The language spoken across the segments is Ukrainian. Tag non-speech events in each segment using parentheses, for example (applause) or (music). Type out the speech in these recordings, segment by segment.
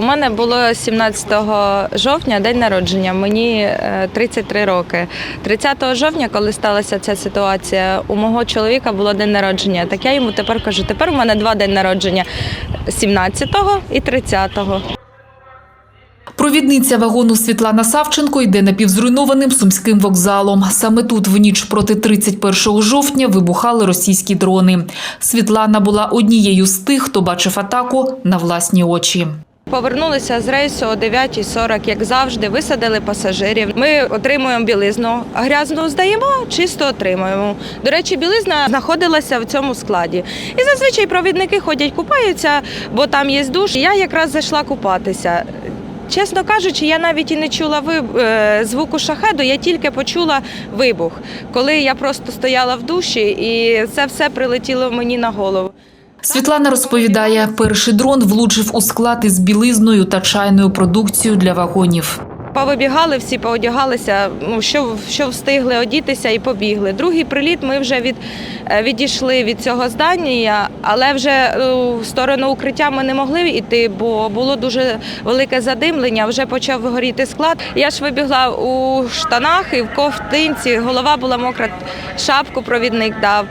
У мене було 17 жовтня день народження. Мені е, 33 роки. 30 жовтня, коли сталася ця ситуація, у мого чоловіка було день народження. Так я йому тепер кажу: тепер у мене два день народження 17-го і 30-го. Провідниця вагону Світлана Савченко йде напівзруйнованим сумським вокзалом. Саме тут в ніч проти 31 жовтня вибухали російські дрони. Світлана була однією з тих, хто бачив атаку на власні очі. Повернулися з рейсу о 9.40, як завжди, висадили пасажирів. Ми отримуємо білизну, грязну здаємо, чисто отримуємо. До речі, білизна знаходилася в цьому складі. І зазвичай провідники ходять, купаються, бо там є душ. Я якраз зайшла купатися. Чесно кажучи, я навіть і не чула е, звуку шахеду, я тільки почула вибух, коли я просто стояла в душі, і це все прилетіло мені на голову. Світлана розповідає, перший дрон влучив у склад із білизною та чайною продукцією для вагонів. Повибігали всі, поодягалися, ну що, що встигли одітися і побігли. Другий приліт ми вже від, е, відійшли від цього здання, але вже е, в сторону укриття ми не могли йти, бо було дуже велике задимлення. Вже почав горіти склад. Я ж вибігла у штанах і в ковтинці. Голова була мокра, шапку провідник дав.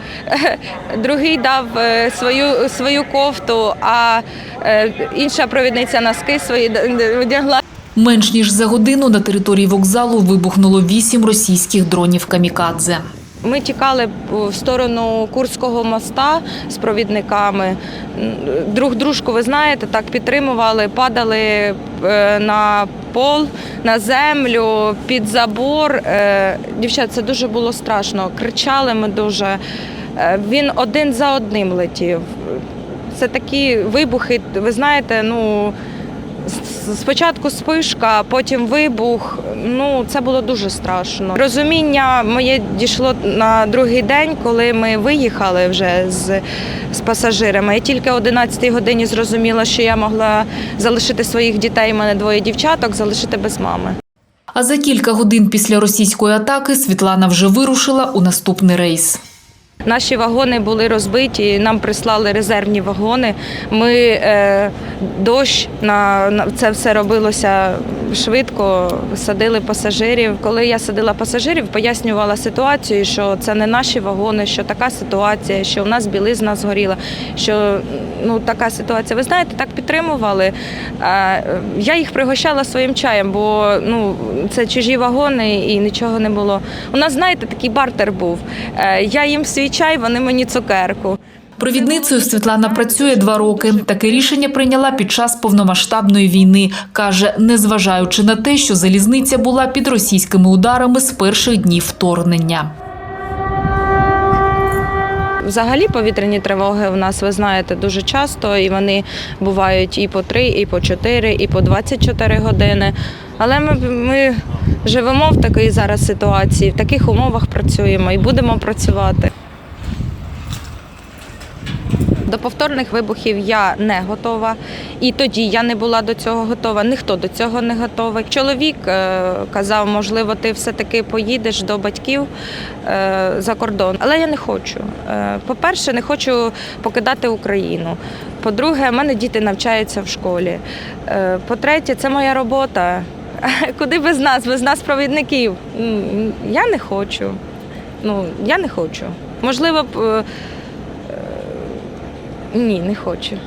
(laughs) Другий дав е, свою, свою кофту, а е, інша провідниця носки свої одягла. Менш ніж за годину на території вокзалу вибухнуло вісім російських дронів камікадзе. Ми тікали в сторону Курського моста з провідниками. Друг дружку, ви знаєте, так підтримували, падали е, на пол, на землю, під забор. Е, Дівчат, це дуже було страшно. Кричали ми дуже. Е, Він один за одним летів. Це такі вибухи, ви знаєте, ну. Спочатку спишка, потім вибух. Ну це було дуже страшно. Розуміння моє дійшло на другий день, коли ми виїхали вже з, з пасажирами. Я тільки о 11 годині зрозуміла, що я могла залишити своїх дітей. У мене двоє дівчаток, залишити без мами. А за кілька годин після російської атаки Світлана вже вирушила у наступний рейс. Наші вагони були розбиті, нам прислали резервні вагони. Ми е, дощ на, це все робилося швидко. Садили пасажирів. Коли я садила пасажирів, пояснювала ситуацію, що це не наші вагони, що така ситуація, що у нас білизна згоріла, що ну така ситуація. Ви знаєте, так підтримували. Я їх пригощала своїм чаєм, бо ну це чужі вагони і нічого не було. У нас, знаєте, такий бартер був. Е, Я їм свій чай, вони мені цукерку. Провідницею Світлана працює два роки. Таке рішення прийняла під час повномасштабної війни. Каже, незважаючи на те, що залізниця була під російськими ударами з перших днів вторгнення. Взагалі повітряні тривоги у нас, ви знаєте, дуже часто, і вони бувають і по 3, і по 4, і по 24 години. Але ми, ми живемо в такій зараз ситуації, в таких умовах працюємо і будемо працювати. До повторних вибухів я не готова, і тоді я не була до цього готова. Ніхто до цього не готовий. Чоловік е, казав, можливо, ти все-таки поїдеш до батьків е, за кордон. Але я не хочу. Е, По-перше, не хочу покидати Україну. По-друге, в мене діти навчаються в школі. По-третє, це моя робота. (laughs) Куди без нас, без нас провідників? Я не хочу. Ну, я не хочу. Можливо, ні, не хочу.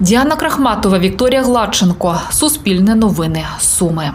Діана Крахматова, Вікторія Гладченко. Суспільне новини. Суми.